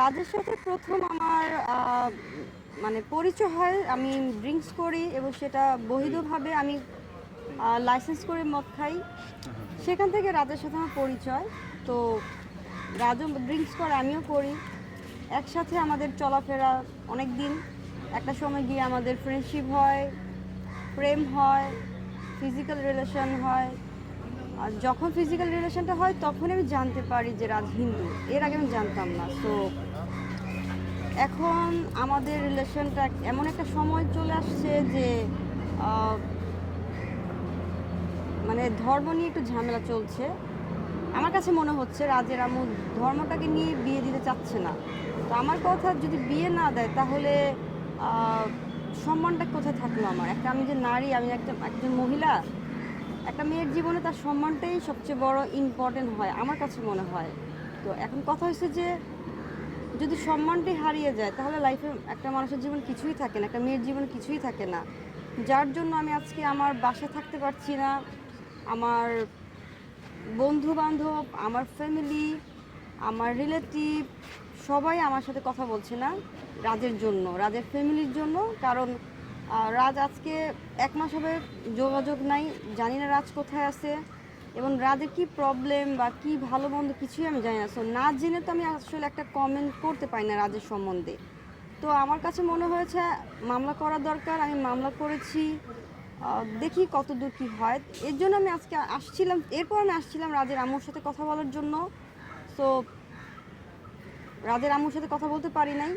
রাজের সাথে প্রথম আমার মানে পরিচয় হয়। আমি ড্রিঙ্কস করি এবং সেটা বৈধভাবে আমি লাইসেন্স করে মদ খাই। সেখান থেকে রাজের সাথে আমার পরিচয়। তো রাজও ড্রিঙ্কস করে, আমিও করি। একসাথে আমাদের চলাফেরা অনেক দিন একটা সময় গিয়ে আমাদের ফ্রেন্ডশিপ হয়, প্রেম হয় ফিজিক্যাল রিলেশন হয়। আর যখন ফিজিক্যাল রিলেশনটা হয় তখন আমি জানতে পারি যে রাজ হিন্দু। এর আগে আমি জানতাম না। সো এখন আমাদের রিলেশনটা এমন একটা সময় চলে আসছে যে মানে ধর্ম নিয়ে একটু ঝামেলা চলছে। আমার কাছে মনে হচ্ছে রাজের আমু ধর্মটাকে নিয়ে বিয়ে দিতে চাচ্ছে না। তো আমার কথা যদি বিয়ে না দেয়, তাহলে সম্মানটা কোথায় থাকল আমার? একটা আমি যে নারী, আমি একটা, একজন মহিলা একটা মেয়ের জীবনে তার সম্মানটাই সবচেয়ে বড় ইম্পর্টেন্ট হয়, আমার কাছে মনে হয়। তো এখন কথা হচ্ছে যে, যদি সম্মানটাই হারিয়ে যায়, তাহলে লাইফে একটা মানুষের জীবন কিছুই থাকে না, একটা মেয়ের জীবন কিছুই থাকে না। যার জন্য আমি আজকে আমার বাসায় থাকতে পারছি না, আমার বন্ধু বান্ধব আমার ফ্যামিলি আমার রিলেটিভ সবাই আমার সাথে কথা বলছে না, রাজের জন্য, রাজের ফ্যামিলির জন্য, কারণ রাজ আজকে এক মাস হবে যোগাযোগ নাই, জানি না রাজ কোথায় আছে। এবং রাজের কি প্রবলেম বা কি ভালো মন্দ কিছুই আমি জানি না। সো না জেনে তো আমি আসলে একটা কমেন্ট করতে পারি না রাজের সম্বন্ধে। তো আমার কাছে মনে হয়েছে, মামলা করা দরকার, আমি মামলা করেছি। দেখি কত দূর কী হয়। এর জন্য আমি আজকে আসছিলাম, এরপর আমি আসছিলাম রাজের আম্মুর সাথে কথা বলার জন্য। তো রাজের আম্মুর সাথে কথা বলতে পারি নাই।